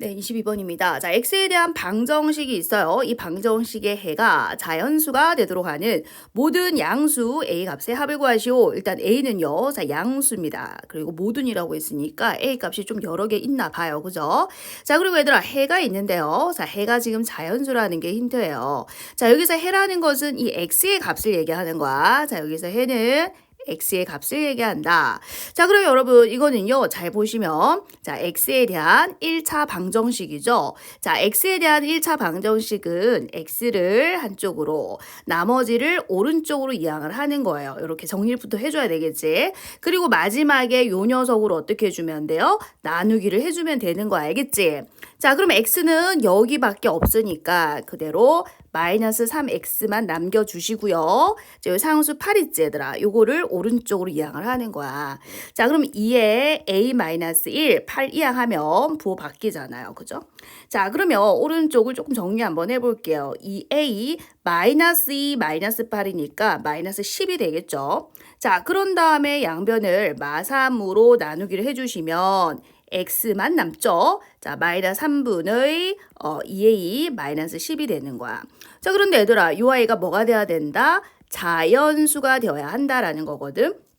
네, 22번입니다. 자, x에 대한 방정식이 있어요. 이 방정식의 해가 자연수가 되도록 하는 모든 양수 a 값의 합을 구하시오. 일단 a는요, 자, 양수입니다. 그리고 모든이라고 했으니까 a 값이 좀 여러 개 있나 봐요. 그죠? 자, 그리고 얘들아, 해가 있는데요. 자, 해가 지금 자연수라는 게 힌트예요. 자, 여기서 해라는 것은 이 x의 값을 얘기하는 거야. 자, 여기서 해는 x의 값을 얘기한다. 자, 그럼 여러분 이거는요. 잘 보시면 자, x에 대한 1차 방정식이죠. 자, x에 대한 1차 방정식은 x를 한쪽으로 나머지를 오른쪽으로 이항을 하는 거예요. 이렇게 정리부터 해 줘야 되겠지. 그리고 마지막에 요 녀석으로 어떻게 해 주면 돼요? 나누기를 해 주면 되는 거 알겠지? 자, 그럼 x는 여기밖에 없으니까 그대로 마이너스 3x만 남겨주시고요. 자, 요 상수 8 있지 얘들아. 요거를 오른쪽으로 이항을 하는 거야. 자, 그럼 2에 a 마이너스 1, 8 이항하면 부호 바뀌잖아요. 그죠? 자, 그러면 오른쪽을 조금 정리 한번 해볼게요. 2a 마이너스 2 마이너스 8이니까 마이너스 10이 되겠죠? 자, 그런 다음에 양변을 마3으로 나누기를 해주시면 x만 남죠. 자, 마이너스 3분의 어, 2a 마이너스 10이 되는 거야. 자, 그런데 얘들아, 요 아이가 뭐가 돼야 된다? 자연수가 되어야 한다라는 거거든.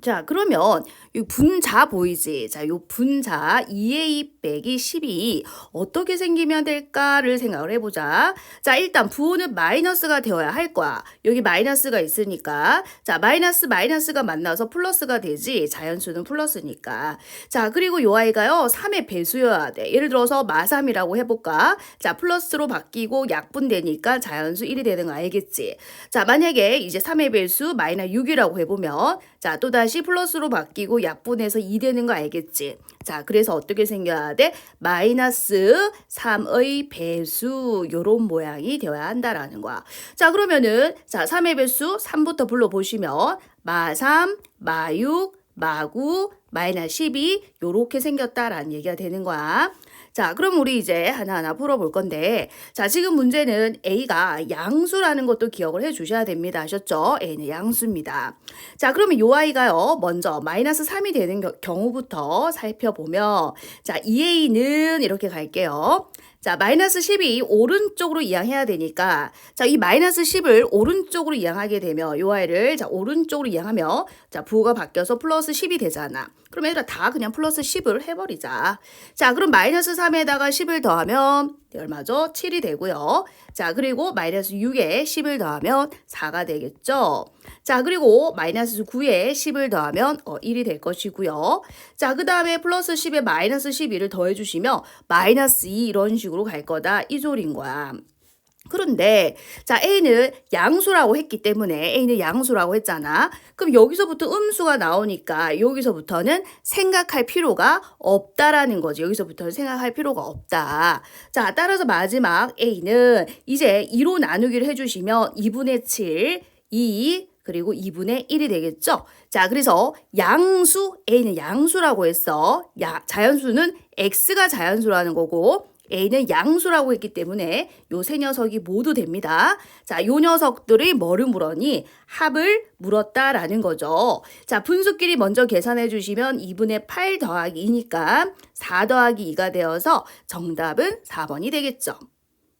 자, 그러면 이 분자 보이지? 자, 요 분자 2a 빼기 10이 어떻게 생기면 될까를 생각을 해보자. 자, 일단 부호는 마이너스가 되어야 할 거야. 여기 마이너스가 있으니까. 자, 마이너스 마이너스가 만나서 플러스가 되지. 자연수는 플러스니까. 자, 그리고 요 아이가요, 3의 배수여야 돼. 예를 들어서 마3이라고 해볼까? 자, 플러스로 바뀌고 약분되니까 자연수 1이 되는 거 알겠지? 자, 만약에 이제 3의 배수 마이너스 6이라고 해보면, 자, 또다시 플러스로 바뀌고 약분해서 2 되는 거 알겠지? 자, 그래서 어떻게 생겨야 돼? 마이너스 3의 배수 요런 모양이 되어야 한다라는 거야. 자, 그러면은 자, 3의 배수 3부터 불러 보시면 마3, 마6, 마9, 마이너스 12 요렇게 생겼다라는 얘기가 되는 거야. 자, 그럼 우리 이제 하나하나 풀어볼 건데, 자, 지금 문제는 A가 양수라는 것도 기억을 해 주셔야 됩니다. 아셨죠? A는 양수입니다. 자, 그러면 요 아이가요, 먼저 마이너스 3이 되는 겨- 경우부터 살펴보면, 자, 2A는 이렇게 갈게요. 자, 마이너스 10이 오른쪽으로 이항해야 되니까, 자, 이 마이너스 10을 오른쪽으로 이항하게 되면, 요 아이를, 자, 오른쪽으로 이항하면, 자, 부호가 바뀌어서 플러스 10이 되잖아. 그럼 얘들아 다 그냥 플러스 10을 해버리자. 자, 그럼 마이너스 3에다가 10을 더하면 얼마죠? 7이 되고요. 자, 그리고 마이너스 6에 10을 더하면 4가 되겠죠. 자, 그리고 마이너스 9에 10을 더하면 어, 1이 될 것이고요. 자, 그 다음에 플러스 10에 마이너스 12를 더해주시면 마이너스 2 이런 식으로 갈 거다. 이 소리인 거야. 그런데 자 A는 양수라고 했기 때문에 A는 양수라고 했잖아. 그럼 여기서부터 음수가 나오니까 여기서부터는 생각할 필요가 없다라는 거지. 여기서부터는 생각할 필요가 없다. 자 따라서 마지막 A는 이제 2로 나누기를 해주시면 2분의 7, 2 그리고 2분의 1이 되겠죠. 자, 그래서 양수 A는 양수라고 했어. 야, 자연수는 X가 자연수라는 거고 A는 양수라고 했기 때문에 요 세 녀석이 모두 됩니다. 자, 요 녀석들이 뭐를 물었니? 합을 물었다라는 거죠. 자, 분수끼리 먼저 계산해 주시면 2분의 8 더하기 2니까 4 더하기 2가 되어서 정답은 4번이 되겠죠.